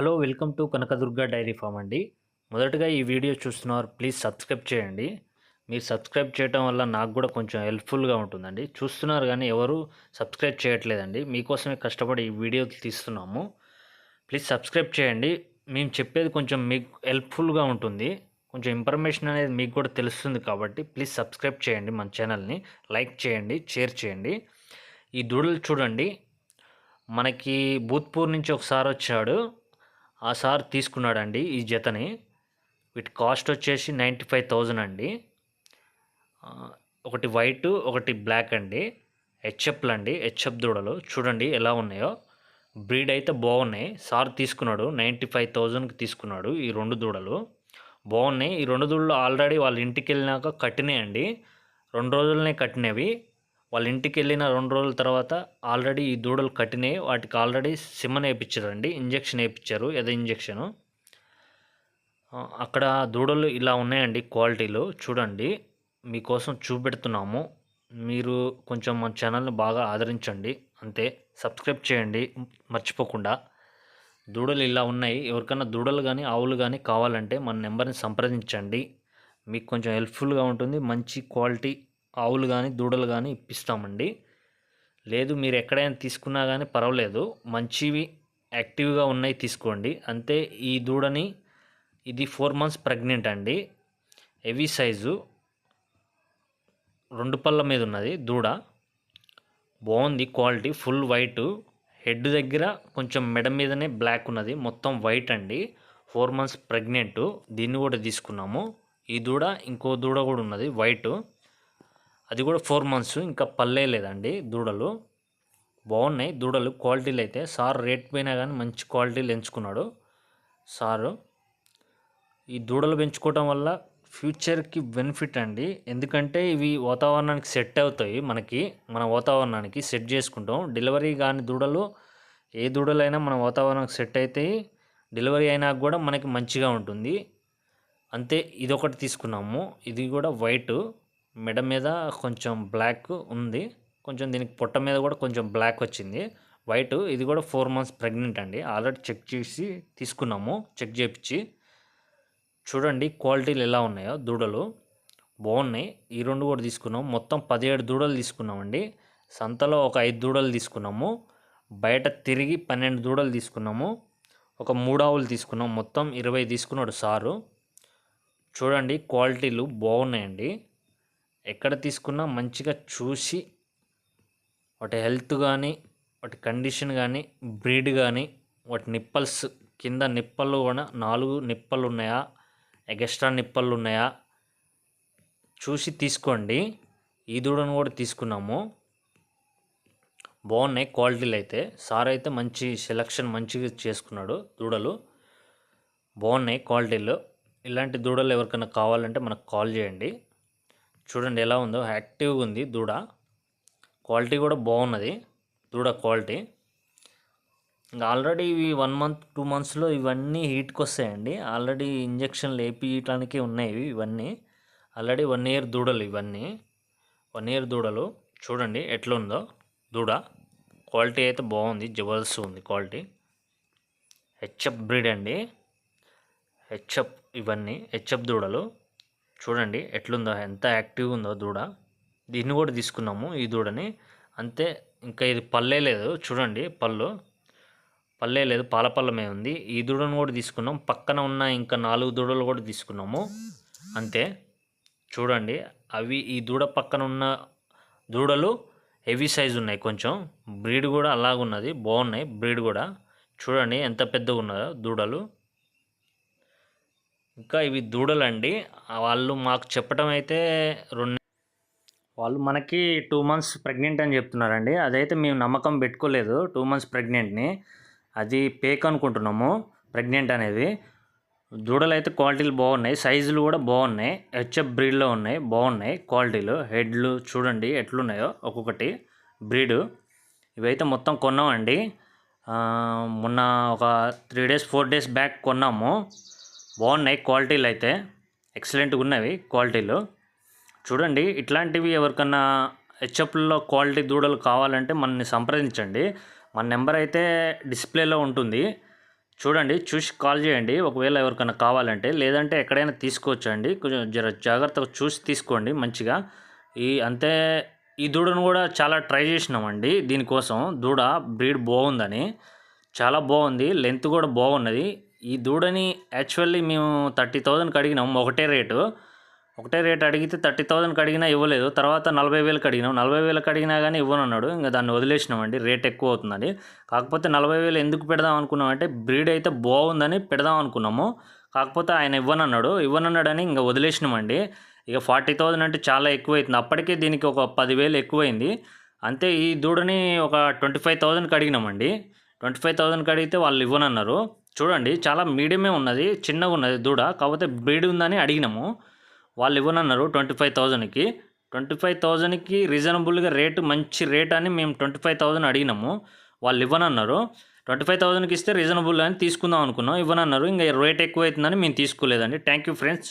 Hello welcome to Kanakadurga dairy farm అండి. మొదటగా ఈ వీడియో చూస్తున్నారు ప్లీజ్ సబ్స్క్రైబ్ చేయండి. మీరు సబ్స్క్రైబ్ చేయడం వల్ల నాకు కూడా కొంచెం హెల్ప్ఫుల్గా ఉంటుందండి. చూస్తున్నారు కానీ ఎవరు సబ్స్క్రైబ్ చేయట్లేదండి. మీకోసమే కష్టపడి ఈ వీడియో తీస్తున్నాము. ప్లీజ్ సబ్స్క్రైబ్ చేయండి. మేము చెప్పేది కొంచెం మీకు హెల్ప్ఫుల్గా ఉంటుంది. కొంచెం ఇన్ఫర్మేషన్ అనేది మీకు కూడా తెలుస్తుంది కాబట్టి ప్లీజ్ సబ్స్క్రైబ్ చేయండి మన ఛానల్ని. లైక్ చేయండి షేర్ చేయండి. ఈ దూడలు చూడండి. మనకి భూత్పూర్ నుంచి ఒకసారి వచ్చాడు. ఆ సార్ తీసుకున్నాడండి ఈ జతని. వీటి కాస్ట్ వచ్చేసి నైంటీ ఫైవ్ థౌజండ్ అండి. ఒకటి వైట్ ఒకటి బ్లాక్ అండి. హెచ్ఎఫ్లు అండి హెచ్ఎఫ్ దూడలు. చూడండి ఎలా ఉన్నాయో. బ్రీడ్ అయితే బాగున్నాయి. సార్ తీసుకున్నాడు నైంటీ ఫైవ్ థౌజండ్కి తీసుకున్నాడు ఈ రెండు దూడలు. బాగున్నాయి. ఈ రెండు దూడలు ఆల్రెడీ వాళ్ళ ఇంటికి వెళ్ళినాక కట్టినాయండి. రెండు రోజులనే కట్టినవి. వాళ్ళ ఇంటికి వెళ్ళిన రెండు రోజుల తర్వాత ఆల్రెడీ ఈ దూడలు కట్టినాయి. వాటికి ఆల్రెడీ సిమ్మన్ వేయించారండి ఇంజెక్షన్ వేయించారు ఏదో ఇంజెక్షను. అక్కడ దూడలు ఇలా ఉన్నాయండి క్వాలిటీలు. చూడండి. మీకోసం చూపెడుతున్నాము. మీరు కొంచెం మన ఛానల్ని బాగా ఆదరించండి. అంతే. సబ్స్క్రైబ్ చేయండి. మర్చిపోకుండా. దూడలు ఇలా ఉన్నాయి. ఎవరికైనా దూడలు కానీ ఆవులు కానీ కావాలంటే మన నెంబర్ని సంప్రదించండి. మీకు కొంచెం హెల్ప్ఫుల్గా ఉంటుంది. మంచి క్వాలిటీ ఆవులు కానీ దూడలు కానీ ఇప్పిస్తామండి. లేదు మీరు ఎక్కడైనా తీసుకున్నా కానీ పర్వాలేదు. మంచివి యాక్టివ్గా ఉన్నాయి తీసుకోండి. అంతే ఈ దూడని ఇది ఫోర్ మంత్స్ ప్రెగ్నెంట్ అండి. Heavy size. రెండు పళ్ళ మీద ఉన్నది దూడ. బాగుంది క్వాలిటీ ఫుల్ వైట్. హెడ్ దగ్గర కొంచెం మెడ మీదనే బ్లాక్ ఉన్నది. మొత్తం వైట్ అండి. Four months pregnant. దీన్ని కూడా తీసుకున్నాము. ఈ దూడ ఇంకో దూడ కూడా ఉన్నది వైట్. అది కూడా ఫోర్ మంత్స్ ఇంకా పల్లే లేదండి దూడలు. బాగున్నాయి దూడలు క్వాలిటీలు అయితే సార్ రేట్ పోయినా కానీ మంచి క్వాలిటీలు ఎంచుకున్నాడు సారు. ఈ దూడలు పెంచుకోవటం వల్ల ఫ్యూచర్కి బెనిఫిట్ అండి. ఎందుకంటే ఇవి వాతావరణానికి సెట్ అవుతాయి మనకి మన వాతావరణానికి సెట్ చేసుకుంటాం. డెలివరీ కాని దూడలు ఏ దూడలైనా మన వాతావరణానికి సెట్ అవుతాయి డెలివరీ అయినా కూడా మనకి మంచిగా ఉంటుంది. అంతే ఇదొకటి తీసుకున్నాము. ఇది కూడా వైట్. మెడ మీద కొంచెం బ్లాక్ ఉంది. కొంచెం దీనికి పొట్ట మీద కూడా కొంచెం బ్లాక్ వచ్చింది. వైట్ ఇది కూడా ఫోర్ మంత్స్ ప్రెగ్నెంట్ అండి. ఆల్రెడీ చెక్ చేసి తీసుకున్నాము. చెక్ చేయించి చూడండి క్వాలిటీలు ఎలా ఉన్నాయో దూడలు. బాగున్నాయి. ఈ రెండు కూడా తీసుకున్నాం మొత్తం పదిహేడు దూడలు తీసుకున్నామండి. సంతలో ఒక ఐదు దూడలు తీసుకున్నాము. బయట తిరిగి పన్నెండు దూడలు తీసుకున్నాము. ఒక మూడావులు తీసుకున్నాం మొత్తం ఇరవై తీసుకున్నాడు సారు. చూడండి క్వాలిటీలు బాగున్నాయండి. ఎక్కడ తీసుకున్నా మంచిగా చూసి వాటి హెల్త్ కానీ వాటి కండిషన్ కానీ బ్రీడ్ కానీ వాటి నిప్పల్స్ కింద నిప్పలు కూడా నాలుగు నిప్పలు ఉన్నాయా ఎగస్ట్రా నిప్పలు ఉన్నాయా చూసి తీసుకోండి. ఈ దూడను కూడా తీసుకున్నాము. బాగున్నాయి క్వాలిటీలు అయితే. సార్ అయితే మంచి సెలక్షన్ మంచిగా చేసుకున్నాడు దూడలు. బాగున్నాయి క్వాలిటీలు ఇలాంటి దూడలు ఎవరికైనా కావాలంటే మనకు కాల్ చేయండి. చూడండి ఎలా ఉందో. యాక్టివ్గా ఉంది దూడ. క్వాలిటీ కూడా బాగున్నది. దూడ క్వాలిటీ. ఇంకా ఆల్రెడీ ఇవి వన్ మంత్ టూ మంత్స్లో ఇవన్నీ హీట్కి వస్తాయండి ఆల్రెడీ ఇంజక్షన్లు వేపించడానికి ఉన్నాయి ఇవన్నీ. ఆల్రెడీ వన్ ఇయర్ దూడలు ఇవన్నీ. వన్ ఇయర్ దూడలు. చూడండి ఎట్లుందో దూడ. క్వాలిటీ అయితే బాగుంది. జబర్దస్త్ ఉంది క్వాలిటీ. హెచ్ఎఫ్ బ్రీడ్ అండి. హెచ్ఎఫ్ ఇవన్నీ. హెచ్ఎఫ్ దూడలు. చూడండి ఎట్లుందో ఎంత యాక్టివ్గా ఉందో దూడ. దీన్ని కూడా తీసుకున్నాము ఈ దూడని. అంతే ఇంకా ఇది పల్లే లేదు చూడండి పళ్ళు. పల్లే లేదు పాలపల్లమే ఉంది. ఈ దూడను కూడా తీసుకున్నాం. పక్కన ఉన్న ఇంకా నాలుగు దూడలు కూడా తీసుకున్నాము. అంతే చూడండి. అవి ఈ దూడ పక్కన ఉన్న దూడలు హెవీ సైజు ఉన్నాయి కొంచెం. బ్రీడ్ కూడా అలాగున్నది బాగున్నాయి బ్రీడ్ కూడా. చూడండి ఎంత పెద్దగా ఉన్నదో దూడలు. ఇంకా ఇవి దూడలండి. వాళ్ళు మాకు చెప్పడం అయితే రెండు వాళ్ళు మనకి టూ మంత్స్ ప్రెగ్నెంట్ అని చెప్తున్నారండి. అదైతే మేము నమ్మకం పెట్టుకోలేదు టూ మంత్స్ ప్రెగ్నెంట్ని. అది పేక్ అనుకుంటున్నాము ప్రెగ్నెంట్ అనేది. దూడలు అయితే క్వాలిటీలు బాగున్నాయి సైజులు కూడా బాగున్నాయి హెచ్ఎఫ్ బ్రీడ్లో ఉన్నాయి బాగున్నాయి క్వాలిటీలు. హెడ్లు చూడండి ఎట్లున్నాయో ఒక్కొక్కటి బ్రీడు. ఇవైతే మొత్తం కొన్నామండి. మొన్న ఒక three days four days back కొన్నాము. బాగున్నాయి క్వాలిటీలు అయితే. ఎక్సలెంట్గా ఉన్నవి క్వాలిటీలు. చూడండి ఇట్లాంటివి ఎవరికన్నా హెచ్ఎఫ్లో క్వాలిటీ దూడలు కావాలంటే మనని సంప్రదించండి. మన నెంబర్ అయితే డిస్ప్లేలో ఉంటుంది. చూడండి చూసి కాల్ చేయండి. ఒకవేళ ఎవరికైనా కావాలంటే లేదంటే ఎక్కడైనా తీసుకోవచ్చండి. కొంచెం జర జాగ్రత్తగా చూసి తీసుకోండి మంచిగా. ఈ అంతే ఈ దూడను కూడా చాలా ట్రై చేసినామండి. దీనికోసం దూడ బ్రీడ్ బాగుందని. చాలా బాగుంది. లెంత్ కూడా బాగున్నది. ఈ దూడని యాక్చువల్లీ మేము థర్టీ థౌజండ్కి అడిగినాం ఒకటే రేటు. ఒకటే రేట్ అడిగితే థర్టీ థౌజండ్కి అడిగినా ఇవ్వలేదు. తర్వాత నలభై వేలకు అడిగినాం. నలభై వేలకు అడిగినా కానీ ఇవ్వనన్నాడు. ఇంకా దాన్ని వదిలేసినామండి. రేట్ ఎక్కువ అవుతుందని. కాకపోతే నలభై వేలు ఎందుకు పెడదాం అనుకున్నామంటే బ్రీడ్ అయితే బాగుందని పెడదాం అనుకున్నాము. కాకపోతే ఆయన ఇవ్వనన్నాడు. ఇవ్వనన్నాడని ఇంకా వదిలేసినామండి. ఇక ఫార్టీ థౌజండ్ అంటే చాలా ఎక్కువ అవుతుంది అప్పటికే దీనికి ఒక పదివేలు ఎక్కువైంది. అంతే ఈ దూడని ఒక ట్వంటీ ఫైవ్ థౌజండ్కి అడిగినామండి. ట్వంటీ ఫైవ్ థౌజండ్కి అడిగితే వాళ్ళు ఇవ్వనన్నారు. చూడండి చాలా మీడియమే ఉన్నది చిన్నగా ఉన్నది దూడ. కాకపోతే బ్రీడ్ ఉందని అడిగినాము. వాళ్ళు ఇవ్వనన్నారు ట్వంటీ ఫైవ్ థౌజండ్కి. ట్వంటీ ఫైవ్ థౌజండ్కి రీజనబుల్గా రేటు మంచి రేట్ అని మేము ట్వంటీ ఫైవ్ థౌజండ్ అడిగినాము. వాళ్ళు ఇవ్వనన్నారు. ట్వంటీ ఫైవ్ థౌజండ్కి ఇస్తే రీజనబుల్ అని తీసుకుందాం అనుకున్నాం. ఇవ్వనన్నారు. ఇంకా రేట్ ఎక్కువ అవుతుందని మేము తీసుకోలేదండి. Thank you friends.